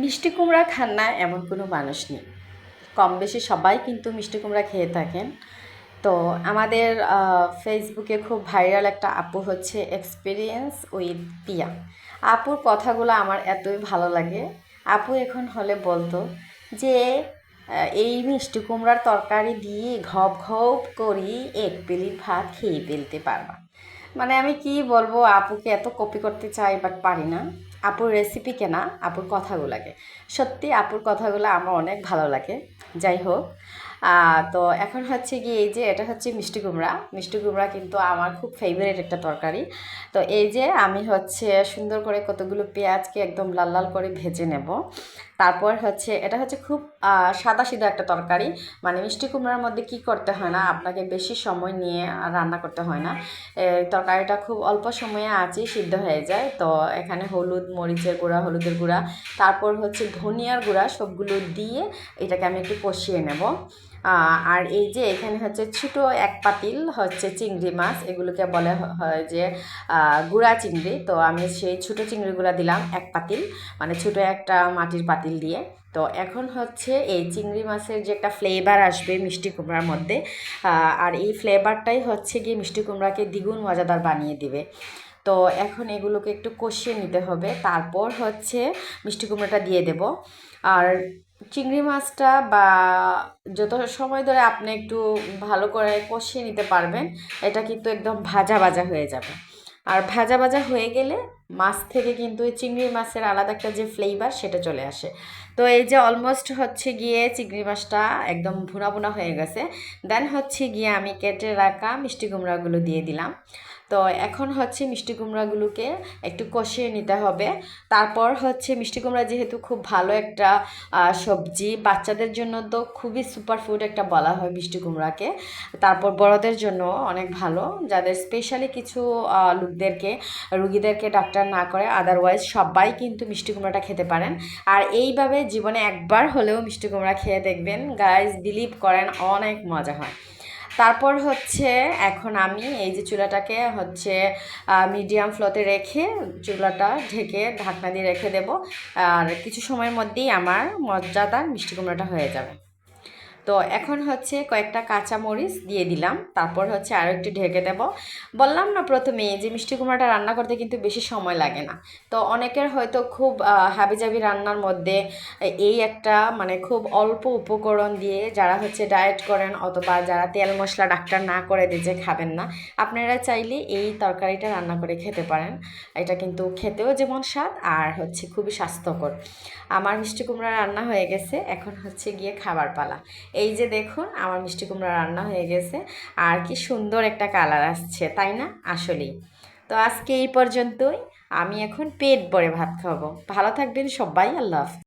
মিষ্টি কুমড়া খান না এমন কোনো মানুষ নেই। কম বেশি সবাই কিন্তু মিষ্টি কুমড়া খেয়ে থাকেন। তো আমাদের ফেসবুকে খুব ভাইরাল একটা আপু হচ্ছে এক্সপিরিয়েন্স উইথ পিয়া আপুর কথাগুলো আমার এতই ভালো লাগে। আপু এখন হলে বলতো যে এই মিষ্টি কুমড়ার তরকারি দিয়ে ঘপ ঘপ করি এক প্লেট ভাত খেয়ে ফেলতে পারবা। মানে আমি কি বলব, আপুকে এত কপি করতে চাই বাট পারি না। আপুর রেসিপি কেনা, আপুর কথাগুলোকে। সত্যি, আপুর কথাগুলো আমার অনেক ভালো লাগে। যাই হোক তো এখন হচ্ছে কি এই যে এটা হচ্ছে মিষ্টি কুমড়া। মিষ্টি কুমড়া কিন্তু আমার খুব ফেভারিট একটা তরকারি। তো এই যে আমি হচ্ছে সুন্দর করে কতগুলো পেঁয়াজকে একদম লাল লাল করে ভেজে নেব। তারপর হচ্ছে এটা হচ্ছে খুব সাদা সিধা একটা তরকারি। মানে মিষ্টি কুমড়ার মধ্যে কি করতে হয় না, আপনাকে বেশি সময় নিয়ে রান্না করতে হয় না। তরকারিটা খুব অল্প সময়ে আঁচে সিদ্ধ হয়ে যায়। তো এখানে হলুদ, মরিচের গুঁড়া, হলুদের গুঁড়া, তারপর হচ্ছে ধনিয়ার গুঁড়া সবগুলো দিয়ে এটাকে আমি একটু কষিয়ে নেব। আর এই যে এখানে হচ্ছে ছোটো এক পাতিল হচ্ছে চিংড়ি মাছ, এগুলোকে বলে হয় যে গুঁড়া চিংড়ি। তো আমি সেই ছোটো চিংড়িগুলো দিলাম এক পাতিল মানে ছোটো একটা মাটির পাতিল দিয়ে। তো এখন হচ্ছে এই চিংড়ি মাছের যে একটা ফ্লেভার আসবে মিষ্টি কুমড়ার মধ্যে আর এই ফ্লেভারটাই হচ্ছে গিয়ে মিষ্টি কুমড়াকে দ্বিগুণ মজাদার বানিয়ে দিবে। তো এখন এগুলোকে একটু কষিয়ে নিতে হবে, তারপর হচ্ছে মিষ্টি কুমড়াটা দিয়ে দেব। আর চিংড়ি মাছটা বা যত সময় ধরে আপনি একটু ভালো করে কষিয়ে নিতে পারবেন, এটা কিন্তু একদম ভাজা ভাজা হয়ে যাবে। আর ভাজা ভাজা হয়ে গেলে মাছ থেকে কিন্তু এই চিংড়ি মাছের আলাদা একটা যে ফ্লেভার সেটা চলে আসে। তো এই যে অলমোস্ট হচ্ছে গিয়ে চিংড়ি মাছটা একদম ভুনা ভুনা হয়ে গেছে। দেন হচ্ছে গিয়ে আমি কেটে রাখা মিষ্টি কুমড়াগুলো দিয়ে দিলাম। তো এখন হচ্ছে মিষ্টি কুমড়াগুলোকে একটু কষিয়ে নিতে হবে। তারপর হচ্ছে মিষ্টি কুমড়া যেহেতু খুব ভালো একটা সবজি, বাচ্চাদের জন্য তো খুবই সুপার ফুড একটা বলা হয় মিষ্টি কুমড়াকে। তারপর বড়দের জন্য অনেক ভালো। যাদের স্পেশালি কিছু লোকদেরকে, রুগীদেরকে ডাক্তার না করে আদারওয়াইজ সবাই কিন্তু মিষ্টি কুমড়াটা খেতে পারেন। আর এইভাবে জীবনে একবার হলেও মিষ্টি কুমড়া খেয়ে দেখবেন গাইজ বিলিভ করেন, অনেক মজা হয়। তারপর হচ্ছে, এখন আমি এই যে চুলাটাকে হচ্ছে মিডিয়াম ফ্লোতে রেখে চুলাটা ঢেকে ঢাকনা দিয়ে রেখে দেব। আর কিছু সময়ের মধ্যেই আমার মজাদার মিষ্টি কুমড়াটা হয়ে যাবে। তো এখন হচ্ছে কয়েকটা কাঁচা মরিচ দিয়ে দিলাম। তারপর হচ্ছে আরও একটু ঢেকে দেব। বললাম না প্রথমে যে মিষ্টি কুমড়াটা রান্না করতে কিন্তু বেশি সময় লাগে না। তো অনেকের হয়তো খুব হাবিজাবি রান্নার মধ্যে এই একটা মানে খুব অল্প উপকরণ দিয়ে যারা হচ্ছে ডায়েট করেন অথবা যারা তেল মশলা ডাক্তার না করে দিয়ে যে খাবেন না, আপনারা চাইলে এই তরকারিটা রান্না করে খেতে পারেন। এটা কিন্তু খেতেও যেমন স্বাদ আর হচ্ছে খুবই স্বাস্থ্যকর। আমার মিষ্টি কুমড়া রান্না হয়ে গেছে। এখন হচ্ছে গিয়ে খাবার পালা। এই যে দেখুন, আমার মিষ্টি কুমড়া রান্না হয়ে গেছে। আর কি সুন্দর একটা কালার আসছে, তাই না? আসলেই। তো আজকে এই পর্যন্তই। আমি এখন পেট ভরে ভাত খাব। ভালো থাকবেন সবাই, আল্লাহ